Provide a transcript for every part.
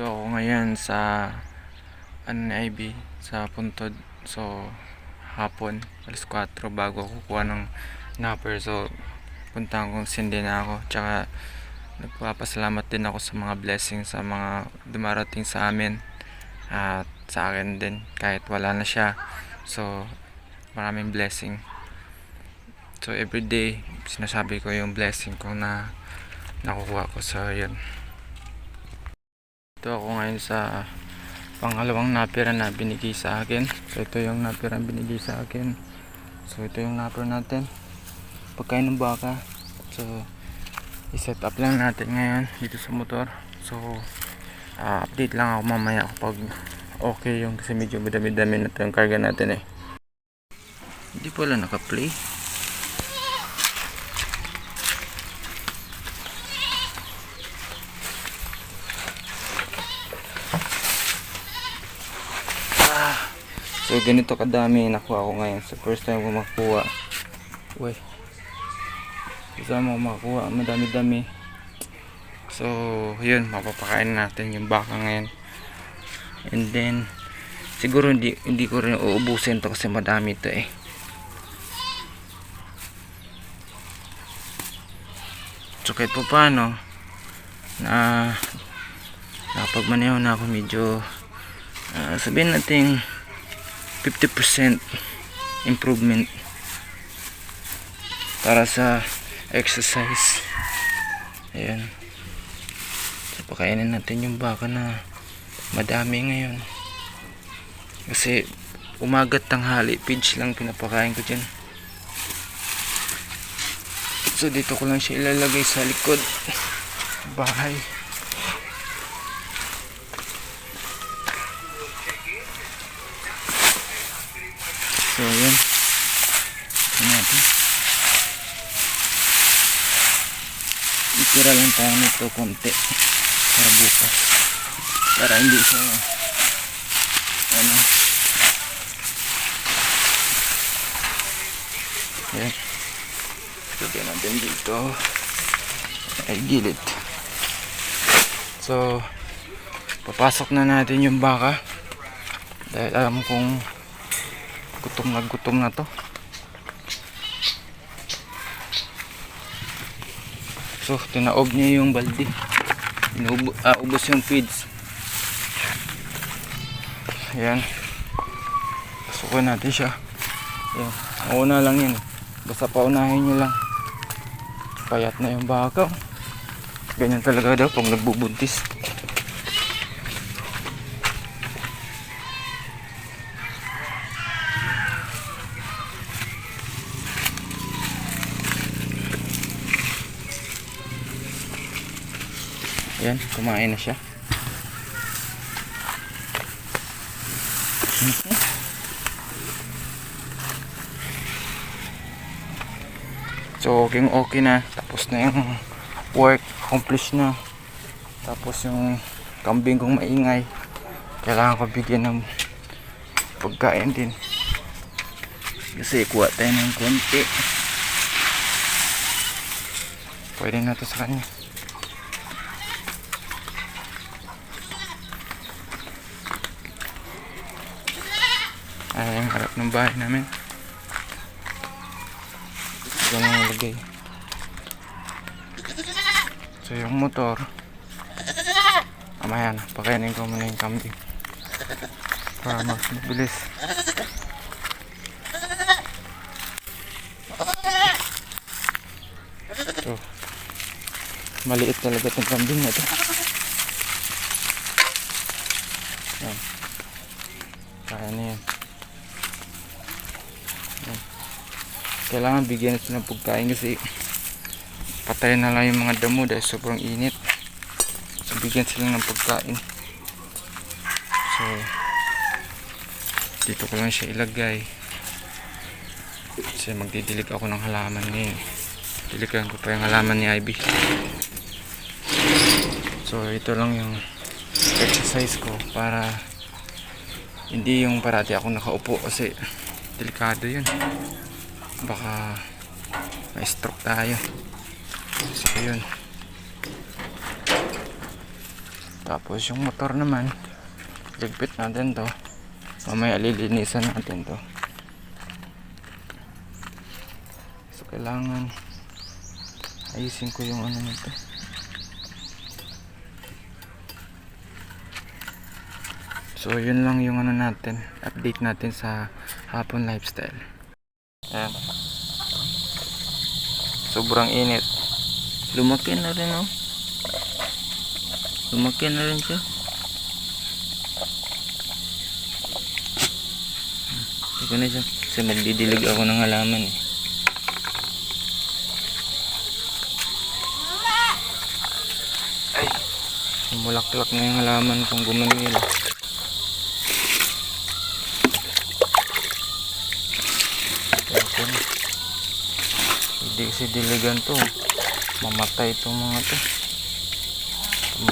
Ito ako ngayon sa ano sa puntod. So hapon, alas 4 bago ako kukuha ng napper. So puntahan kong sindi na ako. Tsaka nagpapasalamat din ako sa mga blessings sa mga dumarating sa amin at sa akin din kahit wala na siya. So maraming blessing. So everyday sinasabi ko yung blessing ko na nakukuha ko sa yun. Ito ako ngayon sa pangalawang napira na binigay sa akin. So ito yung napira na binigay sa akin. So ito yung napira natin. Pagkain ng baka. So i-set up lang natin ngayon dito sa motor. So ah, update lang ako mamaya kapag okay yung kasi medyo madami-dami na ito yung karga natin eh. Hindi pala naka-play. So ganito kadami nakuha ko ngayon. So first time ko makuha. Uy. Kasama ko makuha. Madami-dami. So yun. Mapapakain natin yung baka ngayon. And then siguro hindi, hindi ko rin uubusin to kasi madami to eh. So kahit pa paano na nakapagmaneho na ako medyo ah, sabihin natin 50% improvement para sa exercise. Ayan. So pakainin natin yung baka na madami ngayon. Kasi umagat tanghali pidge lang pinapakain ko dyan. So dito ko lang siya ilalagay sa likod. Bahay So, yan. Ito natin. Itira lang tayo nito konti. Para bukas. Para hindi siya ano. Yan. Lagyan natin dito. Ay, gilid. So, papasok na natin yung baka. Dahil alam kong gutom na gutom na to. So tinaob niya yung balde. Inubo, ah, ubos yung feeds. Ayan. Pasukin natin siya. Ayan. Mauna lang yun. Basta paunahin nyo lang. Payat na yung baka ganyan talaga daw pag nagbubuntis Ayan, kumain na siya. So, okay, okay na. Tapos na yung work. Accomplished na. Tapos yung kambing kong maingay. Kailangan ko bigyan ng pagkain din. Kasi kuha tayo ng konti. Pwede na to sa kanya. Ay, ang harap ng bahay namin. Ito na nalagay. So, yung motor. Mamaya na, pakainin ko muna yung kambing. Para mas mabilis. So, maliit talaga itong kambing na ito. Yan. Kaya na yan. Kailangan bigyan natin ng pagkain kasi patay na lang yung mga damo dahil sobrang init. So bigyan sila ng pagkain. So dito ko lang siya ilagay. Kasi magdidilig ako ng halaman ngayon. Diligan ko pa yung halaman ni Ivy. So ito lang yung exercise ko para hindi yung parati ako nakaupo kasi delikado yun baka ma-stroke tayo so yun Tapos yung motor naman, ligpit natin to. Mamaya lilinisan natin to. So kailangan ayusin ko yung ano nito. So yun lang yung ano natin, update natin sa hapon lifestyle. Ayan. Sobrang init. Lumaki na rin oh. Lumaki na rin siya. Ito na siya. Kasi magdidilig ako ng halaman eh. Ay! Mulaklak na yung halaman kung gumamil. Ito na. Hindi kasi diligan to. Mamatay itong mga to.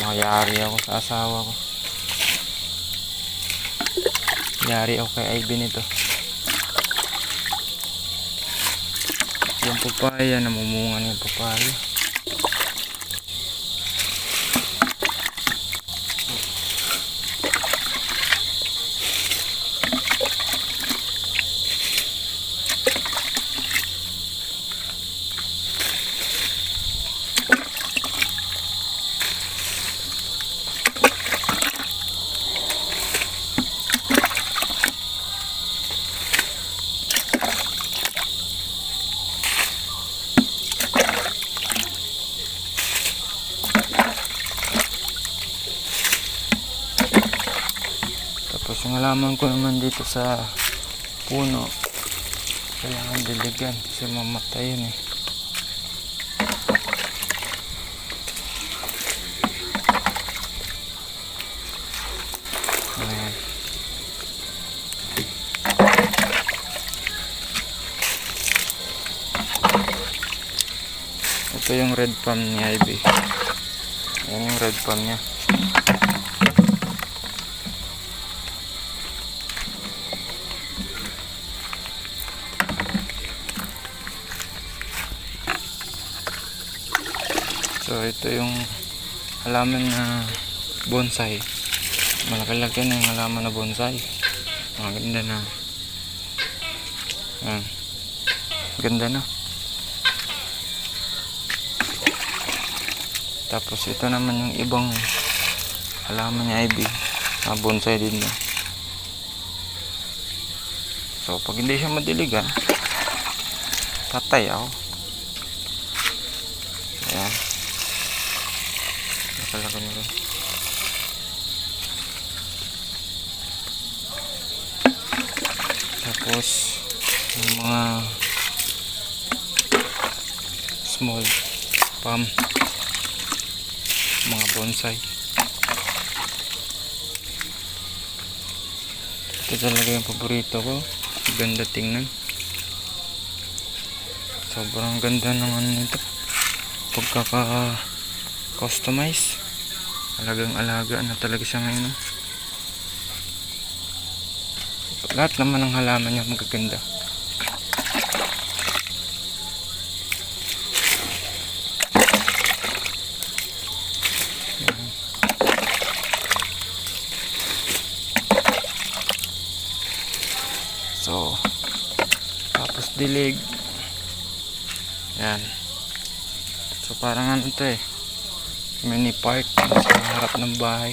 Mayari ako sa asawa ko. Yari ako kay Ivy nito. Yung papaya, namumunga na yung papaya. Halaman ko naman dito sa puno, kailangan diligan kasi mamatay yun eh. Ayan. Ito yung red palm ni Ivy. Yan yung red palm niya. So ito yung halaman na bonsai. Malaki-laki na yung halaman na bonsai. Maganda na. Yan. Ganda na. Tapos ito naman yung ibang halaman ni Ivy. Na bonsai din na. So pag hindi siya madiligan, patay ako. Na rin. Tapos, yung mga small palm mga bonsai. Ito talaga yung paborito ko. Ganda tingnan. Sobrang ganda ano nito. Pagkaka customize. Alagang alaga na talaga siya ngayon oh. lahat naman ng halaman niya magaganda. So tapos dilig. Yan. So parang ano to eh mini park sa harap ng bahay.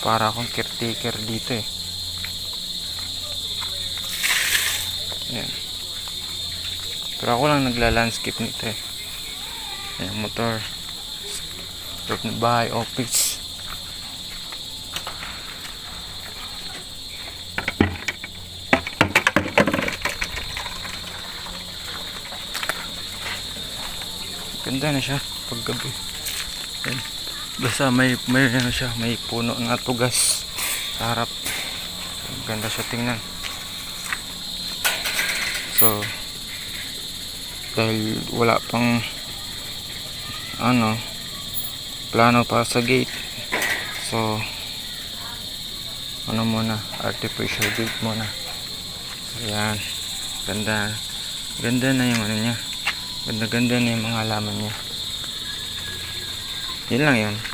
Para akong caretaker dito eh. Yan pero ako lang nagla-landscape nito eh. Yan motor. Harap ng bahay office Ganda na siya pag gabi. Yan. Basta may may ano siya, may puno na tugas sa harap. Ganda siya tingnan. So dahil wala pang ano plano pa sa gate. So ano muna, artificial gate muna. So yan. Ganda. Ganda na yung ano niya Ganda-ganda na yung mga halaman niya. Yun lang yun.